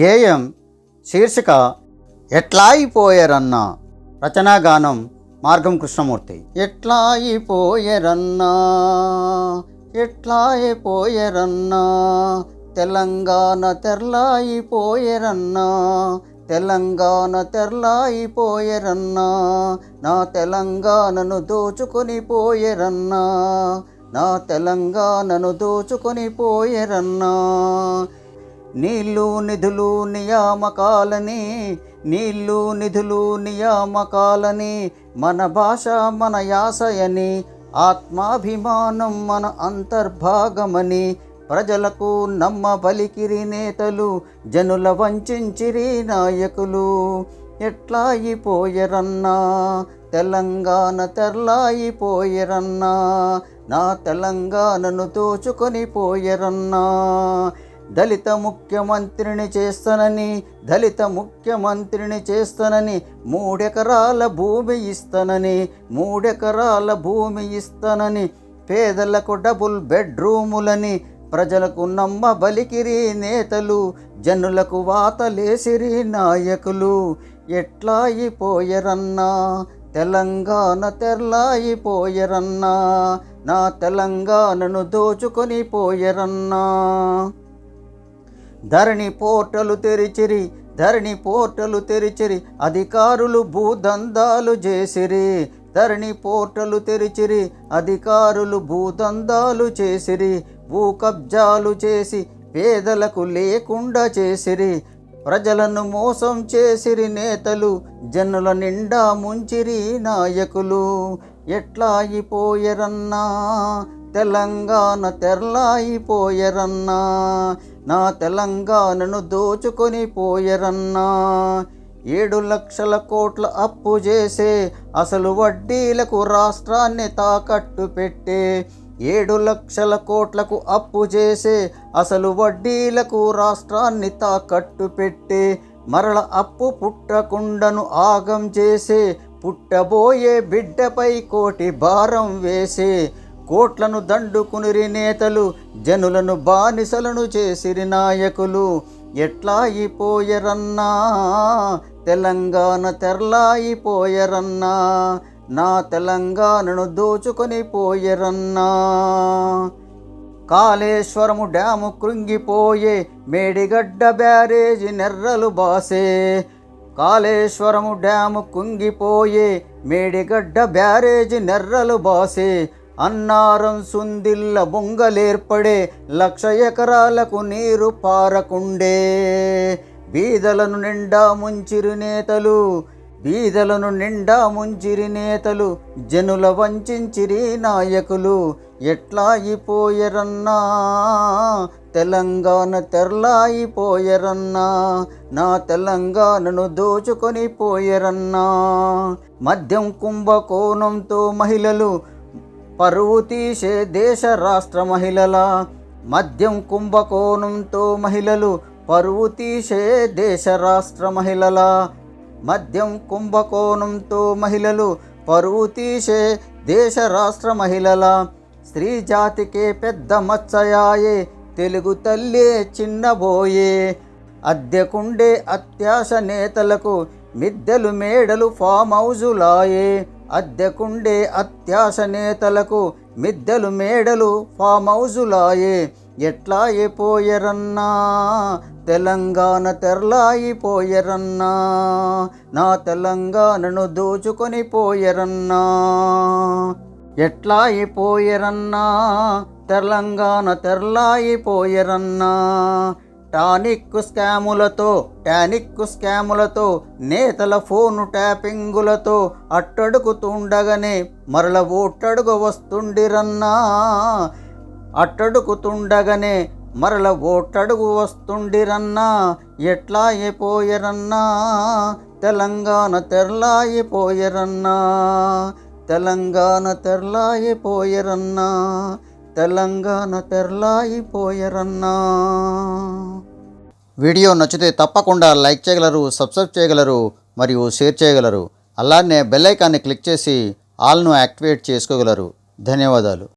గేయం శీర్షిక ఎట్లా అయిపోయారన్న రచనాగానం మార్గం కృష్ణమూర్తి. ఎట్లా అయిపోయారన్నా ఎట్లా అయిపోయారన్నా తెలంగాణ తెరలాయిపోయారన్నా తెలంగాణ తెరలాయిపోయారన్నా నా తెలంగాణను దోచుకొని పోయారన్నా నా తెలంగాణను దోచుకొని పోయారన్నా నీళ్ళు నిధులు నియామకాలని నీళ్ళు నిధులు నియామకాలని మన భాష మన యాసయని ఆత్మాభిమానం మన అంతర్భాగమని ప్రజలకు నమ్మ బలికిరి నేతలు జనుల వంచిరి నాయకులు. ఎట్లా అయిపోయరన్నా తెలంగాణ తెరలాయిపోయరన్నా? నా తెలంగాణను దోచుకొని పోయరన్నా? దళిత ముఖ్యమంత్రిని చేస్తానని దళిత ముఖ్యమంత్రిని చేస్తానని మూడెకరాల భూమి ఇస్తానని మూడెకరాల భూమి ఇస్తానని పేదలకు డబుల్ బెడ్రూములని ప్రజలకు నమ్మ బలికిరి నేతలు జనులకు వాతలేసిరి నాయకులు. ఎట్లా అయిపోయరన్నా తెలంగాణ తెల్లాయిపోయరన్నా నా తెలంగాణను దోచుకొని పోయరన్నా? ధరణి పోర్టలు తెరిచిరి ధరణి పోర్టలు తెరిచిరి అధికారులు భూదందాలు చేసిరి. ధరణి పోర్టలు తెరిచిరి అధికారులు భూదందాలు చేసిరి. భూ కబ్జాలు చేసి పేదలకు లేకుండా చేసిరి. ప్రజలను మోసం చేసిరి నేతలు జనుల నిండా ముంచిరి నాయకులు. ఎట్లా అయిపోయరన్నా? తెలంగాణ తెరలాయిపోయరన్నా? నా తెలంగాణను దోచుకొని పోయరన్నా. ఏడు లక్షల కోట్ల అప్పు చేసే అసలు వడ్డీలకు రాష్ట్రాన్ని తాకట్టు పెట్టే ఏడు లక్షల కోట్లకు అప్పు చేసే అసలు వడ్డీలకు రాష్ట్రాన్ని తాకట్టు పెట్టే మరల అప్పు పుట్టకుండను ఆగం చేసే పుట్టబోయే బిడ్డపై కోటి భారం వేసే కోట్లను దండుకునిరి నేతలు జనులను బానిసలను చేసిరి నాయకులు. ఎట్లా అయిపోయరన్నా? తెలంగాణ తెరలాయిపోయరన్నా నా తెలంగాణను దోచుకొని పోయరన్నా? కాళేశ్వరము డ్యాము కృంగిపోయే మేడిగడ్డ బ్యారేజీ నెర్రలు బాసే. కాళేశ్వరము డ్యాము కుంగిపోయే మేడిగడ్డ బ్యారేజీ నెర్రలు బాసే. అన్నారం సుందిల్ల బొంగలేర్పడే లక్ష ఎకరాలకు నీరు పారకుండే. బీదలను నిండా ముంచిరి నేతలు బీదలను నిండా ముంచిరి నేతలు జనుల వంచిరి నాయకులు ఎట్లా అయిపోయరన్నా? తెలంగాణ తెరలాయిపోయరన్నా నా తెలంగాణను దోచుకొని పోయరన్నా? మద్యం కుంభకోణంతో మహిళలు పరువు తీసే దేశ రాష్ట్ర మహిళల మద్యం కుంభకోణంతో మహిళలు పరువు తీసే దేశ రాష్ట్ర మహిళల మద్యం కుంభకోణంతో మహిళలు పరువు తీసే దేశ రాష్ట్ర మహిళల స్త్రీ జాతికే పెద్ద మచ్చయాయే తెలుగు తల్లే చిన్నబోయే. అద్దెకుండే అత్యాశ నేతలకు మిద్దెలు మేడలు ఫామ్ హౌజులాయే. అద్దెకుండే అత్యాశ నేతలకు మిద్దెలు మేడలు ఫామ్ హౌజులాయే. ఎట్లా అయిపోయరన్నా తెలంగాణ తెరలాయిపోయరన్నా నా తెలంగాణను దోచుకొని పోయరన్నా? ఎట్లా అయిపోయరన్నా తెలంగాణ తెరలాయిపోయరన్నా టానిక్ స్కాములతో టానిక్ స్కాములతో నేతల ఫోను ట్యాపింగులతో అట్టడుకుతుండగానే మరల ఓట్టడుగు వస్తుండిరన్నా. అట్టడుకుతుండగానే మరల ఓట్టడుగు వస్తుండిరన్నా. ఎట్లా అయిపోయరన్నా తెలంగాణ తెరలాయిపోయరన్నా? తెలంగాణ తెరలాయిపోయరన్నా? తెలంగాణ తెరలాయిపోయరన్నా. వీడియో నచ్చితే తప్పకుండా లైక్ చేయగలరు సబ్స్క్రైబ్ చేయగలరు మరియు షేర్ చేయగలరు. అలానే బెల్ ఐకాన్ని క్లిక్ చేసి ఆల్ను యాక్టివేట్ చేసుకోగలరు. ధన్యవాదాలు.